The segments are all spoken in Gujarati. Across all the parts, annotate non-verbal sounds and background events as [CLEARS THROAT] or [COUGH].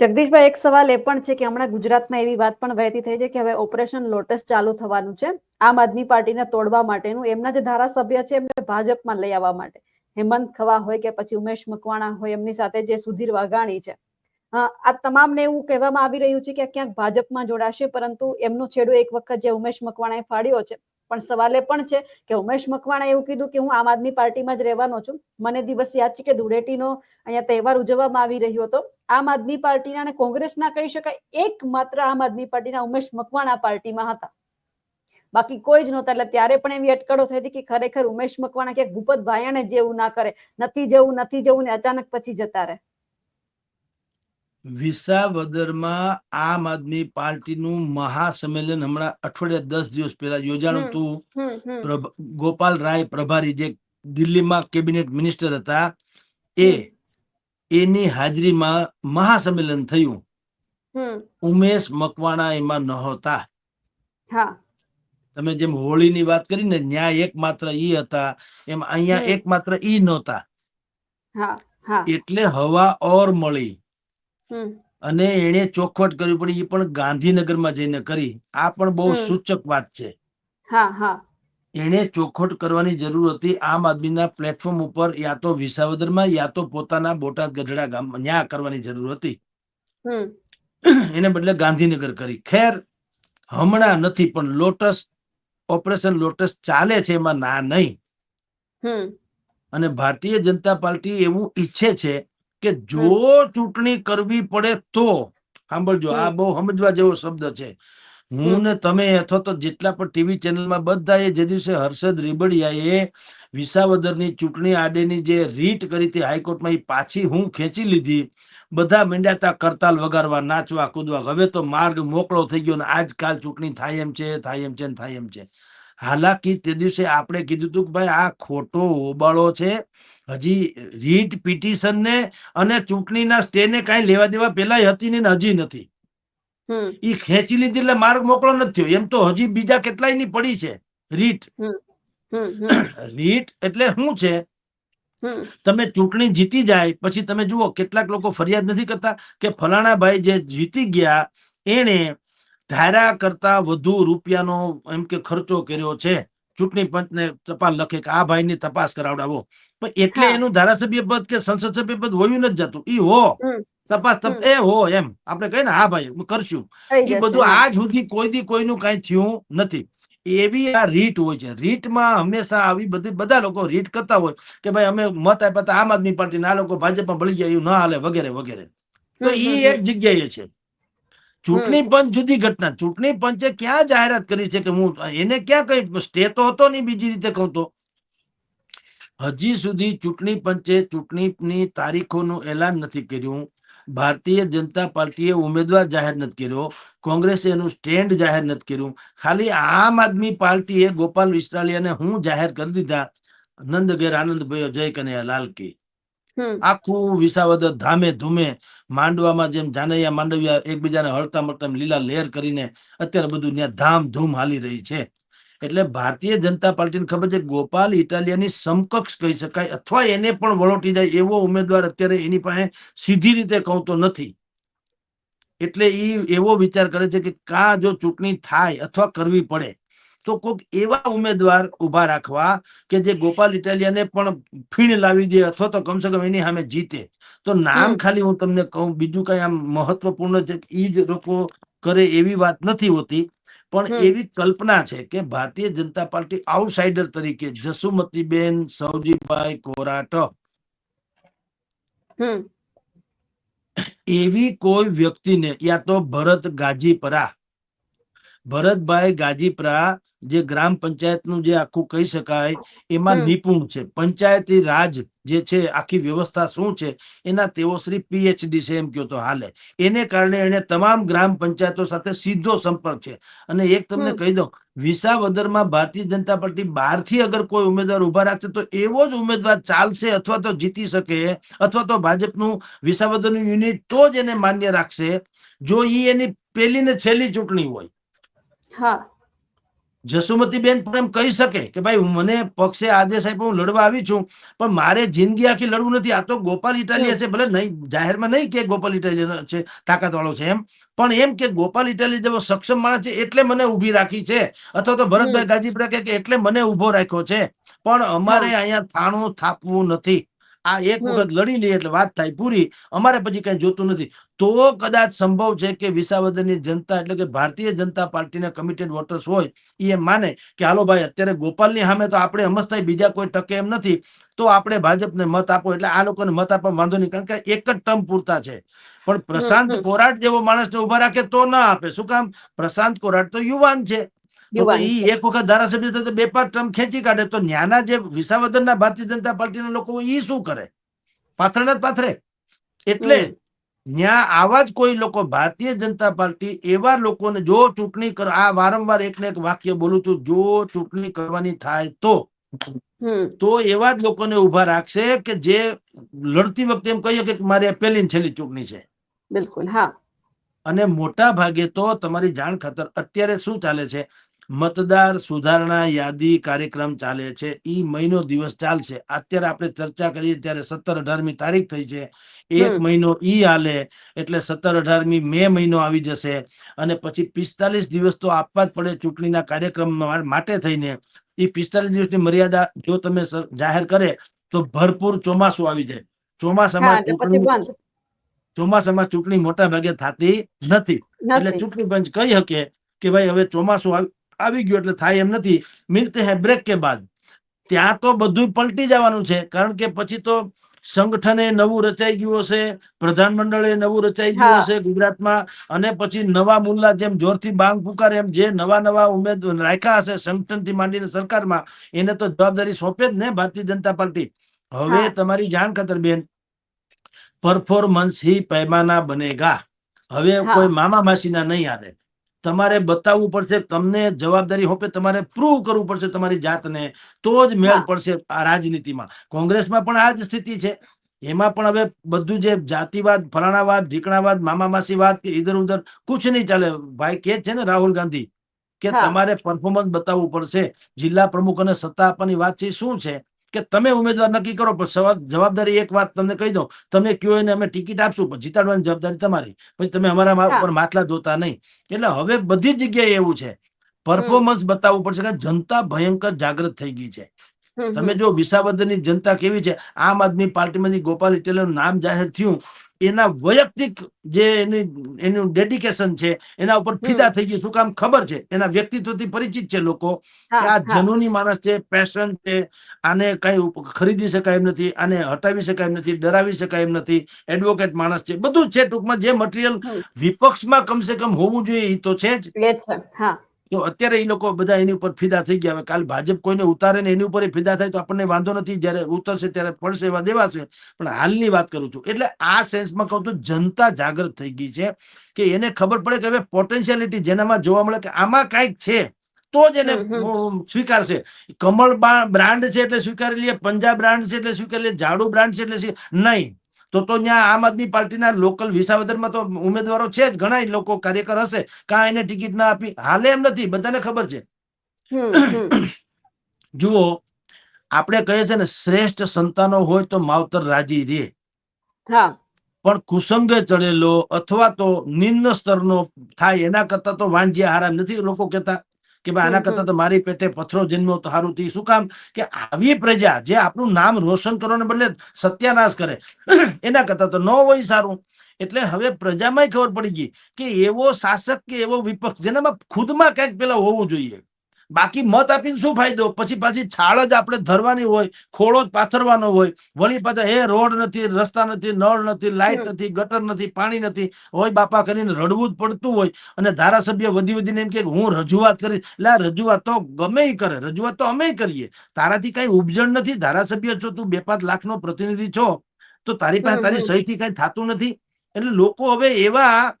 જગદીશભાઈ, એક સવાલ એ પણ છે કે હમણાં ગુજરાતમાં એવી વાત પણ વહેતી થઈ છે કે હવે ઓપરેશન લોટસ ચાલુ થવાનું છે. આમ આદમી પાર્ટીને તોડવા માટેનું એમના જે ધારાસભ્ય છે એમને ભાજપમાં લઈ આવવા માટે. હેમંત ખવા હોય કે પછી ઉમેશ મકવાણા હોય એમની સાથે જે સુધીર વાઘાણી છે. આ તમામને એવું કહેવામાં આવી રહ્યું છે કે ક્યાંક ભાજપમાં જોડાશે, પરંતુ એમનો છેડો એક વખત જે ઉમેશ મકવાણાએ ફાડ્યો છે પણ સવાલ એ પણ છે કે ઉમેશ મકવાણા એવું કીધું કે હું આમ આદમી પાર્ટીમાં જ રહેવાનો છું. મને દિવસ યાદ છે કે ધૂળેટીનો અહીંયા તહેવાર ઉજવવામાં આવી રહ્યો હતો. આમ આદમી પાર્ટીના અને કોંગ્રેસના કહી શકાય એક માત્ર આમ આદમી પાર્ટીના ઉમેશ મકવાણા પાર્ટીમાં હતા. બાકી કોઈ જ નહોતા એટલે ત્યારે પણ એવી અટકળો થઈ હતી કે ખરેખર ઉમેશ મકવાણા કે ભૂપત ભાયણે જેવું ના કરે. નથી જવું નથી જવું ને અચાનક પછી જતા રહે. વિસાવદરમાં આમ આદમી પાર્ટીનું મહાસંમેલન હમણાં અઠવાડિયા દસ દિવસ પહેલા યોજાણું હતું. ગોપાલ રાય પ્રભારી જે દિલ્હીમાં કેબિનેટ મિનિસ્ટર હતા એ એની હાજરીમાં મહાસંમેલન થયું. ઉમેશ મકવાણા એમાં નહોતા. તમે જેમ હોળીની વાત કરી ને ન્યાય એકમાત્ર ઈ હતા એમ અહીંયા. એકમાત્ર ઈ નહોતા. એટલે હવા ઓર મળી. અને એને ચોખવટ કરવી પડી એ પણ ગાંધીનગરમાં જઈને કરી. આ પણ બહુ સૂચક વાત છે. એને ચોખવટ કરવાની જરૂર હતી આમ આદમીના પ્લેટફોર્મ ઉપર યા તો વિસાવદરમાં યા તો પોતાના બોટાદ ગઢડા ગામ ન્યા કરવાની જરૂર હતી. એને બદલે ગાંધીનગર કરી. ખેર હમણાં નથી પણ લોટસ ઓપરેશન લોટસ ચાલે છે એમાં ના નહીં. હમ. અને ભારતીય જનતા પાર્ટી એવું ઈચ્છે છે કે જો ચૂંટણી કરવી પડે તો સાંભળજો આ બહુ સમજવા જેવો શબ્દ છે. હું ને તમે અથવા તો જેટલા પણ ટીવી ચેનલમાં બધાએ જે દિવસે હર્ષદ રીબડિયાએ વિસાવદરની ચૂંટણી આડેની જે રીટ કરી હતી હાઈકોર્ટમાં એ પાછી હું ખેંચી લીધી. બધા મંડ્યાતા કરતાલ વગાડવા નાચવા કૂદવા. હવે તો માર્ગ મોકળો થઈ ગયો ને આજકાલ ચૂંટણી થાય એમ છે થાય એમ છે ને થાય એમ છે. હાલાકી તે દિવસે આપણે કીધું હતું કે ભાઈ આ ખોટો હોબાળો છે. હજી રીટ પિટિશન ને અને ચૂંટણીના સ્ટે ને કાંઈ લેવા દેવા પેલા હતી ને હજી નથી. ઈ ખેંચી લીધી એટલે માર્ગ મોકળો નથી થયો. એમ તો હજી બીજા કેટલાયની પડી છે? રીટ. રીટ એટલે શું છે? તમે ચૂંટણી જીતી જાય પછી તમે જુઓ કેટલાક લોકો ફરિયાદ નથી કરતા કે ફલાણા ભાઈ જે જીતી ગયા એણે ધારા કરતા વધુ રૂપિયાનો એમ કે ખર્ચો કર્યો છે. ચૂંટણી પંચને ટપાલ લખે કે આ ભાઈની તપાસ કરાવડાવો. પણ એટલે એનું ધારાસભ્ય પદ કે સંસદ સભ્ય પદ હોયું નથી જતું. ઈ હો. તપાસ એ હો એમ. આપણે કહીએ ને હા ભાઈ કરશું. એ બધું. આજ સુધી કોઈ દી કોઈનું કઈ થયું નથી. એવી આ રીટ હોય છે. રીટમાં હંમેશા આવી બધી બધા લોકો રીટ કરતા હોય કે ભાઈ અમે મત આપ્યા હતા આમ આદમી પાર્ટી આ લોકો ભાજપમાં ભળી ગયા એવું ના હાલે વગેરે વગેરે. તો એ એક જગ્યાએ છે. ચૂંટણી પંચ જુદી ઘટના. ચૂંટણી પંચે ક્યાં જાહેરાત કરી છે કે હું એને ક્યાં કઈ સ્ટે તો હતો નહીં બીજી રીતે કહું તો. હજી સુધી ચૂંટણી પંચે ચૂંટણીની તારીખોનું એલાન નથી કર્યું. ભારતીય જનતા પાર્ટીએ ઉમેદવાર જાહેર નથી કર્યો. કોંગ્રેસે એનું સ્ટેન્ડ જાહેર નથી કર્યું. ખાલી આમ આદમી પાર્ટીએ ગોપાલ વિસરાલિયાને હું જાહેર કરી દીધા. નંદ ઘેર આનંદભાઈ જય કનૈયા લાલ કી. આખું વિસાવદર ધામે ધૂમે માંડવામાં જેમ જાનૈયા, માંડવિયા એકબીજાને હળતા મળતા લીલા લહેર કરીને અત્યારે બધું ત્યાં ધામધૂમ હાલી રહી છે. એટલે ભારતીય જનતા પાર્ટીને ખબર છે, ગોપાલ ઇટાલિયાની સમકક્ષ કહી શકાય અથવા એને પણ વળોટી જાય એવો ઉમેદવાર અત્યારે એની પાસે સીધી રીતે કહું તો નથી. એટલે એ એવો વિચાર કરે છે કે કા જો ચૂંટણી થાય અથવા કરવી પડે તો કોઈક એવા ઉમેદવાર ઊભા રાખવા કે જે ગોપાલ ઇટાલિયાને પણ ફીણ લાવી દે અથવા તો કમસે કમ એની સામે જીતે. તો નામ ખાલી હું તમને કહું બીજું કઈ આમ મહત્વપૂર્ણ છે એ જ લોકો કરે એવી વાત નથી હોતી. પણ એવી કલ્પના છે કે ભારતીય જનતા પાર્ટી આઉટસાઇડર તરીકે જસુમતીબેન સૌજીભાઈ કોરાટ એવી કોઈ વ્યક્તિને યા તો ભરત ગાજીપરા ભરતભાઈ ગાજીપરા જે ગ્રામ પંચાયતનું જે આખું કહી શકાય એમાં નિપુણ છે. પંચાયતી રાજ જે છે આખી વ્યવસ્થા શું છે એના તેઓ શ્રી પીએચડી છે એમ કહો તો હાલે. એને કારણે એને તમામ ગ્રામ પંચાયતો સાથે સીધો સંપર્ક છે. અને એક તમને કહી દઉં વિસાવદરમાં ભારતીય જનતા પાર્ટી બહારથી અગર કોઈ ઉમેદવાર ઊભા રાખશે તો એવો જ ઉમેદવાર ચાલશે અથવા તો જીતી શકે અથવા તો ભાજપનું વિસાવદરનું યુનિટ તો જ એને માન્ય રાખશે જો ઈ એની પેલી ને છેલ્લી ચૂંટણી હોય. હા. જસુમતીબેન પણ એમ કહી શકે કે ભાઈ મને પક્ષે આદેશ આપ્યો હું લડવા આવી છું પણ મારે જિંદગી આખી લડવું નથી. આ તો ગોપાલ ઇટાલિયા છે ભલે નહીં જાહેરમાં નહીં કે ગોપાલ ઇટાલિયા છે તાકાત વાળો છે એમ. પણ એમ કે ગોપાલ ઇટાલિયા જેવો સક્ષમ માણસ છે એટલે મને ઊભી રાખી છે. અથવા તો ભરતભાઈ ગાજીપુરા કે એટલે મને ઊભો રાખ્યો છે. પણ અમારે અહીંયા થાણું થાપવું નથી. આ એક. વખત લડી લઈએ એટલે વાત થાય પૂરી. અમારે પછી કઈ જોતું નથી. તો કદાચ સંભવ છે કે વિસાવદરની જનતા એટલે કે ભારતીય જનતા પાર્ટીના કમિટેડ વોટર્સ હોય એ માને કે હાલો ભાઈ અત્યારે ગોપાલની સામે તો આપણે સમજતા બીજા કોઈ ટકે એમ નથી. તો આપણે ભાજપને મત આપો એટલે આ લોકોને મત આપવા વાંધો નહીં કારણ કે એક જ ટર્મ પૂરતા છે. પણ પ્રશાંત કોરાટ જેવો માણસને ઊભા રાખે તો ના આપે. શું કામ? પ્રશાંત કોરાટ તો યુવાન છે. ઈ એક વખત ધારાસભ્ય થતા બે પાંચ ટર્મ ખેંચી કાઢે તો ન્યાના જે વિસાવદરના ભારતીય જનતા પાર્ટીના લોકો એ શું કરે? પાથરણા જ પાથરે. એટલે ન્યા આવા જ કોઈ લોકો ભારતીય જનતા પાર્ટી એવા લોકોને જો ચૂંટણી કર આ વારંવાર એક ને એક વાક્ય બોલું છું જો ચૂંટણી કરવાની થાય તો. તો એવા જ લોકોને ઊભા રાખશે કે જે લડતી વખતે એમ કહીએ કે મારી પહેલી ને છેલ્લી ચૂંટણી છે. બિલકુલ હા. અને મોટા ભાગે તો તમારી જાણ ખાતર અત્યારે શું ચાલે છે? મતદાર સુધારણા યાદી કાર્યક્રમ ચાલે છે. ઈ મહિનો દિવસ ચાલશે. અત્યારે આપણે ચર્ચા કરીએ ત્યારે સત્તર અઢારમી તારીખ થઈ છે. એક મહિનો ઈ હાલે એટલે સત્તર અઢારમી મે મહિનો આવી જશે અને પછી પિસ્તાલીસ દિવસ તો આપવા જ પડે ચૂંટણીના કાર્યક્રમ માટે થઈને. એ પિસ્તાલીસ દિવસની મર્યાદા જો તમે જાહેર કરે તો ભરપૂર ચોમાસું આવી જાય. ચોમાસામાં ચોમાસામાં ચૂંટણી મોટા ભાગે થતી નથી. એટલે ચૂંટણી પંચ કહી શકે કે ભાઈ હવે ચોમાસું આવી ગયો એટલે થાય એમ નથી. મિલતે હે કે બાદ? ત્યાં તો બધું પલટી જવાનું છે. કારણ કે પછી તો સંગઠને નવું રચાઈ ગયું હશે પ્રધાનમંડળે નવું રચાઈ ગયું હશે ગુજરાતમાં અને પછી નવા મુલ્લા જેમ જોરથી બાંગ પુકારે એમ જે નવા નવા ઉમેદ રાખ્યા હશે સંગઠનથી માંડીને સરકારમાં એને તો જવાબદારી સોંપે જ ને ભારતીય જનતા પાર્ટી? હવે તમારી જાણ ખાતર બેન પરફોર્મન્સ હી પૈમાના બનેગા. હવે કોઈ મામા માસીના નહીં આવે. તમારે બતાવવું પડશે તમને જવાબદારી હોપે તમારે પ્રૂવ કરવું પડશે તમારી જાતને તો જ મેળ પડશે આ રાજનીતિમાં. કોંગ્રેસમાં પણ આ જ સ્થિતિ છે. એમાં પણ હવે બધું જે જાતિવાદ ફલાણાવાદ ઢીકણાવાદ મામા માસીવાદ કે ઇધર ઉધર કુછ નહીં ચાલે. ભાઈ કે છે ને રાહુલ ગાંધી કે તમારે પરફોર્મન્સ બતાવવું પડશે. જિલ્લા પ્રમુખ અને સત્તા આપવાની વાત છે શું છે? કે તમે ઉમેદવાર નક્કી કરો પણ જવાબદારી એક વાત તમને કહી દઉં. તમે કયો એને અમે ટિકિટ આપશું પણ જીતાડવાની જવાબદારી તમારી. પછી તમે અમારા. ઉપર માથલા ધોતા નહીં. એટલે હવે બધી જગ્યાએ એવું છે. પરફોર્મન્સ બતાવવું પડશે કે જનતા ભયંકર જાગૃત થઈ ગઈ છે. તમે. જો વિસાવદરની જનતા કેવી છે? આમ આદમી પાર્ટીમાંથી ગોપાલ ઇટેલરનું નામ જાહેર થયું. એના વૈયક્તિક જે એની એનું ડેડિકેશન છે એના ઉપર ફિદા થઈ ગયું શું કામ ખબર છે? એના વ્યક્તિત્વથી પરિચિત છે લોકો. આ. જનૂની માણસ છે પેશન છે આને કઈ ખરીદી શકાય એમ નથી આને હટાવી શકાય એમ નથી ડરાવી શકાય એમ નથી એડવોકેટ માણસ છે. બધું છે ટૂંકમાં જે મટીરિયલ. વિપક્ષમાં કમસે કમ હોવું જોઈએ એ તો છે જ. હા. તો અત્યારે એ લોકો બધા એની ઉપર ફિદા થઈ ગયા. હવે કાલ ભાજપ કોઈને ઉતારે ને એની ઉપર એ ફિદા થાય તો આપણને વાંધો નથી. જ્યારે ઉતરશે ત્યારે પડશે એવા દેવાશે. પણ હાલની વાત કરું છું. એટલે આ સેન્સમાં કહું તો જનતા જાગૃત થઈ ગઈ છે કે એને ખબર પડે કે હવે પોટેન્શિયાલિટી જેનામાં જોવા મળે કે આમાં કાંઈક છે તો જ એને સ્વીકારશે. કમળ બ્રાન્ડ છે એટલે સ્વીકારી લઈએ પંજાબ બ્રાન્ડ છે એટલે સ્વીકારી લઈએ ઝાડુ બ્રાન્ડ છે એટલે નહીં. તો તો ત્યાં આમ આદમી પાર્ટીના લોકલ વિસાવદરમાં તો ઉમેદવારો છે જ ઘણા લોકો કાર્યકર હશે. કાં એને ટિકિટ ના આપી. હાલે એમ નથી બધાને ખબર છે. [CLEARS THROAT] જુઓ આપણે કહીએ છે ને શ્રેષ્ઠ સંતાનો હોય તો માવતર રાજી રે. હા. પણ કુસંગે ચડેલો અથવા તો નિમ્ન સ્તરનો થાય એના કરતા તો વાંજ્યા હારા નથી લોકો કહેતા. કે ભાઈ આના કરતા તો મારી પેટે પથરો જન્મ્યો તો સારું થઈ શું કામ? કે આવી પ્રજા જે આપણું નામ રોશન કરવાને બદલે સત્યાનાશ કરે એના કરતા તો ન હોય સારું. એટલે હવે પ્રજામાં ખબર પડી ગઈ કે એવો શાસક કે એવો વિપક્ષ જેનામાં ખુદમાં કંઈક પેલા હોવું જોઈએ. બાકી મત આપીને શું ફાયદો? પછી પાછી છાળ જ આપણે ધરવાની હોય ખોળો જ પાથરવાનો હોય. વળી પાછા હે રોડ નથી રસ્તા નથી નળ નથી લાઇટ નથી ગટર નથી પાણી નથી. હોય બાપા કરીને રડવું જ પડતું હોય. અને ધારાસભ્ય વધી વધીને એમ કે હું રજૂઆત કરીશ. એટલે આ રજૂઆત તો ગમે કરે. રજૂઆત તો અમે કરીએ. તારાથી કઈ ઉપજણ નથી. ધારાસભ્ય છો તું બે પાંચ લાખનો પ્રતિનિધિ છો તો તારી પાસે તારી. સહીથી કઈ થતું નથી. એટલે લોકો હવે એવા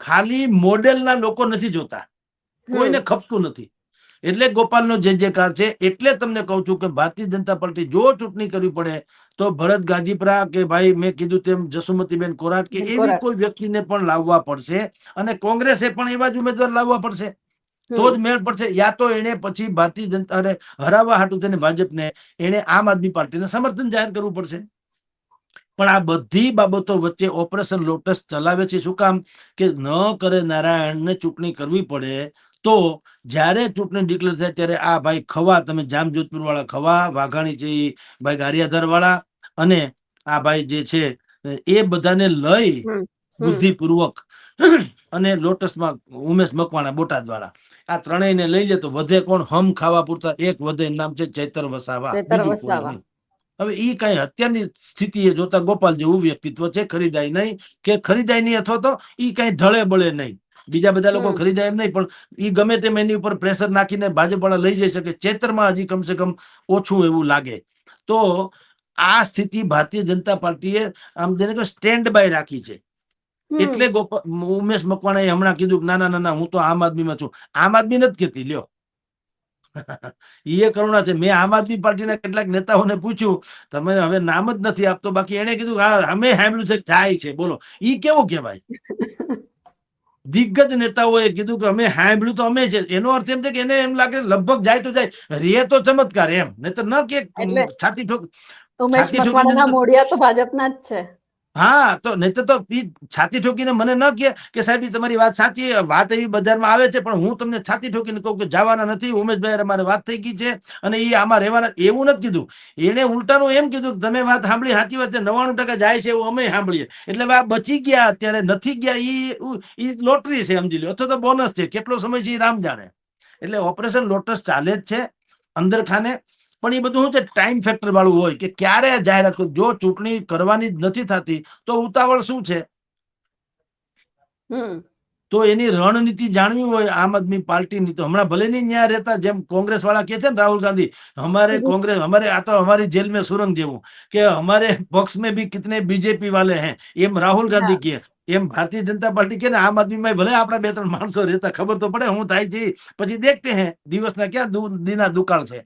ખાલી મોડેલના લોકો નથી જોતા. કોઈને ખપતું નથી. એટલે ગોપાલનો જે જયકાર છે એટલે તમને કહું છું કે ભારતીય જનતા પાર્ટી જો ચૂંટણી કરવી પડે તો ભરત ગાજીપરા કે ભાઈ મેં કીધું તેમ જસુમતીબેન કોરાટ કે એવી કોઈ વ્યક્તિને પણ લાવવા પડશે અને કોંગ્રેસે પણ એવા જ ઉમેદવાર લાવવા પડશે. તો જ મેળ પડશે. યા તો એને પછી ભારતીય જનતાને હરાવવા હાટું તેને ભાજપને એને આમ આદમી પાર્ટીને સમર્થન જાહેર કરવું પડશે. પણ આ બધી બાબતો વચ્ચે ઓપરેશન લોટસ ચલાવે છે. શું કામ? કે ન કરે નારાયણને ચૂંટણી કરવી પડે તો જ્યારે ચૂંટણી ડિક્લેર થાય ત્યારે આ ભાઈ ખવા તમે જામ જોધપુર વાળા ખવા વાઘાણી છે ભાઈ ગારિયાધાર વાળા અને આ ભાઈ જે છે એ બધાને લઈ. બુદ્ધિપૂર્વક અને લોટસમાં ઉમેશ મકવાણા બોટાદ વાળા આ ત્રણેયને લઈ લે તો વધે કોણ? હમ ખાવા પૂરતા એક વધે નામ છે ચૈતર વસાવા. હવે ઈ કઈ અત્યારની સ્થિતિએ જોતા ગોપાલ જેવું વ્યક્તિત્વ છે ખરીદાય નહીં કે ખરીદાય નહીં અથવા તો ઈ કઈ ઢળે બળે નહીં. બીજા બધા લોકો હમ. ખરીદાય એમ નહીં પણ એ ગમે તેમ એની ઉપર પ્રેશર નાખીને ભાજપવાળા લઈ જઈ શકે. ચેતરમાં હજી કમસે કમ ઓછું એવું લાગે. તો આ સ્થિતિ ભારતીય જનતા પાર્ટીએ આમ જેને કે સ્ટેન્ડ બાય રાખી છે. એટલે ઉમેશ મકવાણાએ હમણાં કીધું કે ના ના ના હું તો આમ આદમીમાં છું. આમ આદમી નથી કેતી લ્યો. [LAUGHS] એ કરુણા છે. મેં આમ આદમી પાર્ટીના કેટલાક નેતાઓને પૂછ્યું તમે હવે નામ જ નથી આપતો. બાકી એને કીધું હા અમે સાંભળ્યું છે થાય છે. બોલો. ઈ કેવું કહેવાય? [LAUGHS] દિગ્ગજ નેતાઓએ કીધું કે અમે સાંભળ્યું તો અમે છે. એનો અર્થ એમ છે કે એને એમ લાગે લગભગ જાય તો જાય. રે તો ચમત્કાર એમ. નહીં તો ન કે છાતી ઠોક ઉમેશ મકવાણાના મોઢિયા તો ભાજપના જ છે. હા, તો નહીં તો છાતી ઠોકીને મને ન કહે કે સાહેબ તમારી વાત સાચી વાત એવી બજારમાં આવે છે, પણ હું તમને છાતી ઠોકીને કહું કે જવાના નથી ઉમેશભાઈ અમારે વાત થઈ ગઈ છે અને એ આમાં રહેવાના, એવું નથી કીધું. એને ઉલટાનું એમ કીધું કે તમે વાત સાંભળી, સાચી વાત છે નવાણું ટકા જાય છે એવું અમે સાંભળીએ. એટલે આ બચી ગયા, અત્યારે નથી ગયા, ઈ લોટરી છે, સમજી લો અથવા તો બોનસ છે, કેટલો સમય છે એ રામ જાણે. એટલે ઓપરેશન લોટસ ચાલે જ છે, અંદર ખાને. પણ એ બધું શું છે ટાઈમ ફેક્ટર વાળું હોય કે ક્યારે જાહેરાત જો ચૂંટણી કરવાની નથી થતી તો ઉતાવળ શું છે? તો એની રણનીતિ જાણવી હોય આમ આદમી પાર્ટીની તો હમણાં ભલે નહીં ન્યાય રહેતા જેમ કોંગ્રેસ વાળા કે છે ને રાહુલ ગાંધી હમારે કોંગ્રેસ હમારે આ તો હમારી જેલ મેં સુરંગ જેવું કે અમારે પક્ષ મેં ભી કિતને બીજેપી વાલે હે એમ રાહુલ ગાંધી કે એમ ભારતીય જનતા પાર્ટી કે ને આદમી માં ભલે આપણા બે ત્રણ માણસો રહેતા ખબર તો પડે હું થાય છે પછી દેખતે હે દિવસ ના ક્યાં દિના દુકાળ છે.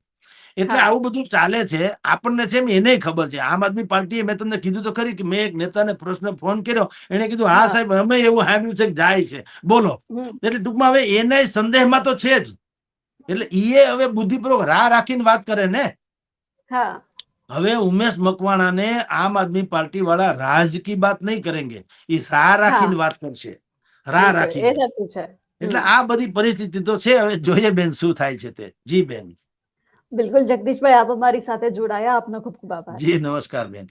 એટલે આવું બધું ચાલે છે. આપણને છે એને ખબર છે. આમ આદમી પાર્ટીએ મેં તમને કીધું તો ખરી કે મેં એક નેતાને પ્રશ્ન ફોન કર્યો. એને કીધું હા. સાહેબ અમે એવું સાંભળ્યું છે કે જાય છે. બોલો. એટલે ટૂંકમાં હવે એને સંદેહમાં તો છે જ. એટલે ઈએ હવે બુદ્ધિપૂર્વક રાહ રાખીને વાત કરે ને. હા. હવે ઉમેશ મકવાણાને આમ આદમી પાર્ટી વાળા રાજ કી બાત નહીં કરેંગે. એ રાહ રાખીને વાત કરશે. રાહ રાખી એટલે આ બધી પરિસ્થિતિ તો છે. હવે જોઈએ બેન શું થાય છે તે. જી બેન. બિલકુલ જગદીશભાઈ આપ અમારી સાથે જોડાયા. આપનો ખૂબ ખૂબ આભાર. જી નમસ્કાર બેન.